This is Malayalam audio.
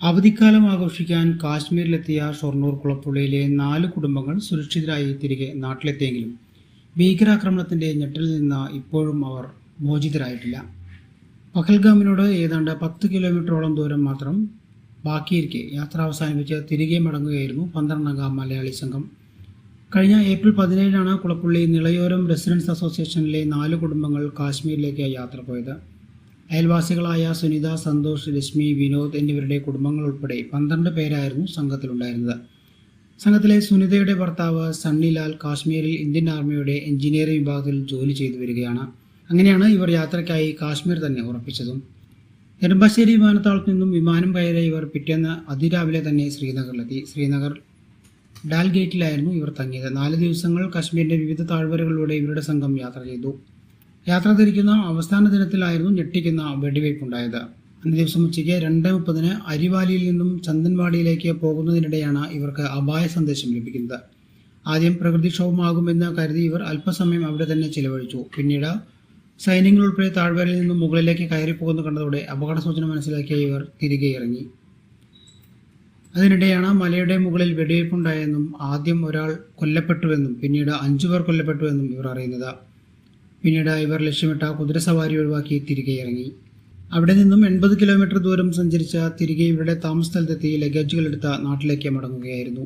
അവധിക്കാലം ആഘോഷിക്കാൻ കാശ്മീരിലെത്തിയ ഷൊർണൂർ കുളപ്പുള്ളിയിലെ നാല് കുടുംബങ്ങൾ സുരക്ഷിതരായി തിരികെ നാട്ടിലെത്തിയെങ്കിലും ഭീകരാക്രമണത്തിന്റെ ഞെട്ടിൽ നിന്ന് ഇപ്പോഴും അവർ മോചിതരായിട്ടില്ല. പഹൽഗാമിനോട് ഏതാണ്ട് പത്ത് കിലോമീറ്ററോളം ദൂരം മാത്രം ബാക്കിയിരിക്കെ യാത്ര അവസാനിപ്പിച്ച് തിരികെ മടങ്ങുകയായിരുന്നു പന്ത്രണ്ടംഗ മലയാളി സംഘം. കഴിഞ്ഞ ഏപ്രിൽ പതിനേഴിനാണ് കുളപ്പുള്ളി നിളയോരം റെസിഡൻസ് അസോസിയേഷനിലെ നാല് കുടുംബങ്ങൾ കാശ്മീരിലേക്ക് യാത്ര പോയത്. അയൽവാസികളായ സുനിത സന്തോഷ് രശ്മി വിനോദ് എന്നിവരുടെ കുടുംബങ്ങൾ ഉൾപ്പെടെ പന്ത്രണ്ട് പേരായിരുന്നു സംഘത്തിലുണ്ടായിരുന്നത്. സംഘത്തിലെ സുനിതയുടെ ഭർത്താവ് സണ്ണിലാൽ കാശ്മീരിൽ ഇന്ത്യൻ ആർമിയുടെ എഞ്ചിനീയറിംഗ് വിഭാഗത്തിൽ ജോലി ചെയ്തു വരികയാണ്. അങ്ങനെയാണ് ഇവർ യാത്രയ്ക്കായി കാശ്മീർ തന്നെ ഉറപ്പിച്ചതും. നെടുമ്പാശ്ശേരി വിമാനത്താവളത്തിൽ നിന്നും വിമാനം കയറിയ ഇവർ പിറ്റേന്ന് അതിരാവിലെ തന്നെ ശ്രീനഗറിലെത്തി. ശ്രീനഗർ ഡാൽ ഗേറ്റിലായിരുന്നു ഇവർ തങ്ങിയത്. നാല് ദിവസങ്ങൾ കാശ്മീരിന്റെ വിവിധ താഴ്വരകളിലൂടെ ഇവരുടെ സംഘം യാത്ര ചെയ്തു. യാത്ര തിരിക്കുന്ന അവസാന ദിനത്തിലായിരുന്നു ഞെട്ടിക്കുന്ന വെടിവയ്പുണ്ടായത്. അന്ന് ദിവസം ഉച്ചയ്ക്ക് രണ്ട് മുപ്പതിന് അരിവാലിയിൽ നിന്നും ചന്ദൻവാടിയിലേക്ക് പോകുന്നതിനിടെയാണ് ഇവർക്ക് അപായ സന്ദേശം ലഭിക്കുന്നത്. ആദ്യം പ്രകൃതിക്ഷോഭമാകുമെന്ന് കരുതി ഇവർ അല്പസമയം അവിടെ തന്നെ ചിലവഴിച്ചു. പിന്നീട് സൈന്യങ്ങൾ ഉൾപ്പെടെ താഴ്വരയിൽ നിന്നും മുകളിലേക്ക് കയറിപ്പോകുന്നു കണ്ടതോടെ അപകട സൂചന മനസ്സിലാക്കിയ ഇവർ തിരികെ ഇറങ്ങി. അതിനിടെയാണ് മലയുടെ മുകളിൽ വെടിവയ്പുണ്ടായെന്നും ആദ്യം ഒരാൾ കൊല്ലപ്പെട്ടുവെന്നും പിന്നീട് അഞ്ചു പേർ കൊല്ലപ്പെട്ടുവെന്നും ഇവർ അറിയുന്നത്. പിന്നീട് ഇവർ ലക്ഷ്യമിട്ട കുതിരസവാരി ഒഴിവാക്കി തിരികെ ഇറങ്ങി. അവിടെ നിന്നും എൺപത് കിലോമീറ്റർ ദൂരം സഞ്ചരിച്ച തിരികെ ഇവരുടെ താമസസ്ഥലത്തെത്തി ലഗേജുകൾ എടുത്ത നാട്ടിലേക്ക് മടങ്ങുകയായിരുന്നു.